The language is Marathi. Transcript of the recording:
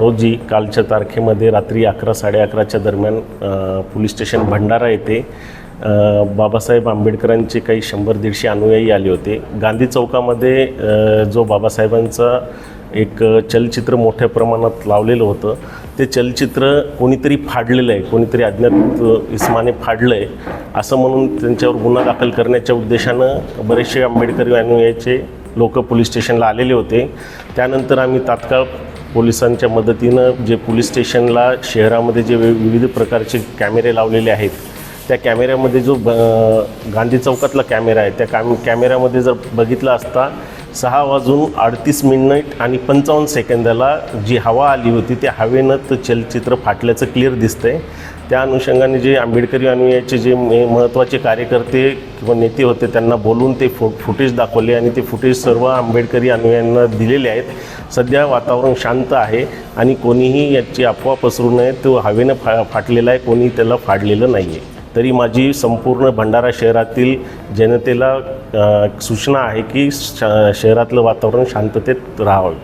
रोजी कालच्या तारखेमध्ये रात्री अकरा साडे अकराच्या दरम्यान पोलीस स्टेशन भंडारा येथे बाबासाहेब आंबेडकरांचे काही शंभर दीडशे अनुयायी आले होते. गांधी चौकामध्ये जो बाबासाहेबांचा एक चलचित्र मोठ्या प्रमाणात लावलेलं होतं ते चलचित्र कोणीतरी फाडलेलं आहे कोणीतरी अज्ञात इस्माने फाडलं आहे असं म्हणून त्यांच्यावर गुन्हा दाखल करण्याच्या उद्देशानं बरेचसे आंबेडकरी अनुयायीचे लोक पोलीस स्टेशनला आलेले होते. त्यानंतर आम्ही तात्काळ पोलिसांच्या मदतीनं जे पोलीस स्टेशनला शहरामध्ये जे वि- विविध प्रकारचे कॅमेरे लावलेले आहेत त्या कॅमेऱ्यामध्ये जो ब गांधी चौकातला कॅमेरा आहे त्या कॅम कॅमेऱ्यामध्ये जर बघितला असता सहा वाजून अडतीस मिनिट आणि पंचावन्न सेकंदाला जी हवा आली होती त्या हवेनं तर चलचित्र फाटल्याचं क्लिअर दिसतंय. त्या अनुषंगाने जे आंबेडकरी अनुयायाचे जे मे महत्त्वाचे कार्यकर्ते किंवा नेते होते त्यांना बोलून ते फो फुटेज दाखवले आणि ते फुटेज सर्व आंबेडकरी अनुयायांना दिलेले आहेत. सध्या वातावरण शांत आहे आणि कोणीही याची अफवा पसरू नये तो हवेनं फा फाटलेला आहे कोणी त्याला फाडलेलं नाही आहे तरी माझी संपूर्ण भंडारा शहरातील जनतेला सूचना आहे की श शहरातलं वातावरण शांततेत राहावं.